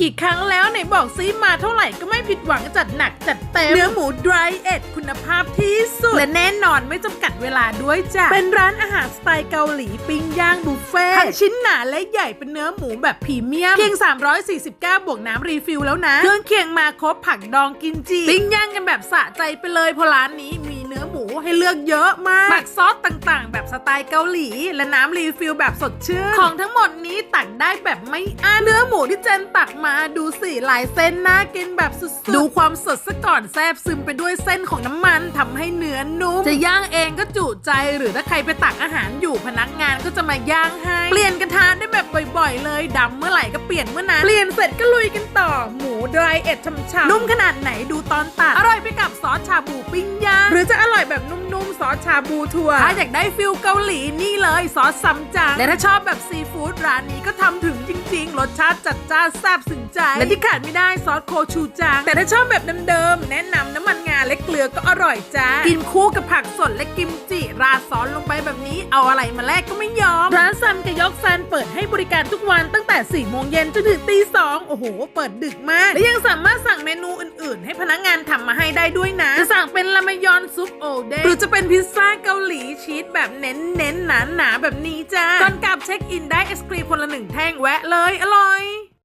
กี่ครั้งแล้วไหนบอกซีมาเท่าไหร่ก็ไม่ผิดหวังจัดหนักจัดเต็ม เนื้อหมู dry ed คุณภาพที่สุด และแน่นอนไม่จำกัดเวลาด้วยจ้ะ เป็นร้านอาหารสไตล์เกาหลีปิ้งย่างบุฟเฟ่ต์ทั้งชิ้นหนาและใหญ่เป็นเนื้อหมูแบบพรีเมียมเพียง 349 บวกน้ำรีฟิลแล้วนะ เครื่องเคียงมาครบผักดองกินจี ปิ้งย่างกันแบบสะใจไปเลยเพราะร้านนี้มีเนื้อหมู ให้เลือกเยอะมาก หมักซอสต่างๆ แบบสไตล์เกาหลี และน้ำรีฟิลแบบสดชื่น ของทั้งหมดนี้ตักได้แบบไม่อั้นเนื้อหมูที่เจนตักมาดูสิลายเส้นน่ากินแบบสุดๆ ดูความสดซะก่อนแทรบซึมไปด้วยเส้นของน้ำมันทำให้เนื้อนุ่ม จะย่างเองก็จุใจหรือถ้าใครไปตักอาหารอยู่พนักงานก็จะมาย่างให้ เปลี่ยนกระทะได้แบบบ่อยๆ เลยดำเมื่อไหร่ก็เปลี่ยนเมื่อนั้นเปลี่ยนเสร็จก็ลุยกันต่อหมูดรายเอ็ดช่ำๆนุ่มขนาดไหนดูตอนตักอร่อยไปกับซอสชาบูปิ้งย่างหรือจะอร่อย แบบนุ่มๆ ซอสชาบูทัวร์ถ้าอยากได้ฟิลเกาหลีนี่เลยซอสซัมจังและถ้าชอบแบบซีฟู้ดร้านนี้ก็ทำถึงจริง ๆ รสชาติจัดจ้านแซ่บถึงใจ และที่ขาดไม่ได้ซอสโคชูจัง แต่ถ้าชอบแบบเดิมๆแนะนำน้ำมันงาและเกลือก็อร่อยจ้ากินคู่กับผักสดและกิมจิราดซอสลงไปแบบนี้เอาอะไรมาแลกก็ไม่ยอมร้านซัมกะยกซันเปิดให้บริการทุกวันตั้งแต่4โมงเย็นจนถึงตีสองโอ้โห เปิดดึกมาก และยังสามารถสั่งเมนูอื่น ๆ ให้พนักงานทำมาให้ได้ด้วยนะจะสั่งเป็นรามยอนซุปโอเดหรือจะเป็นพิซซ่าเกาหลีชีสแบบเน้นเน้นหนาหนาแบบนี้จ้าก่อนกลับเช็คอินได้ไอศครีมคนละหนึ่งแท่งแวะเลย อร่อย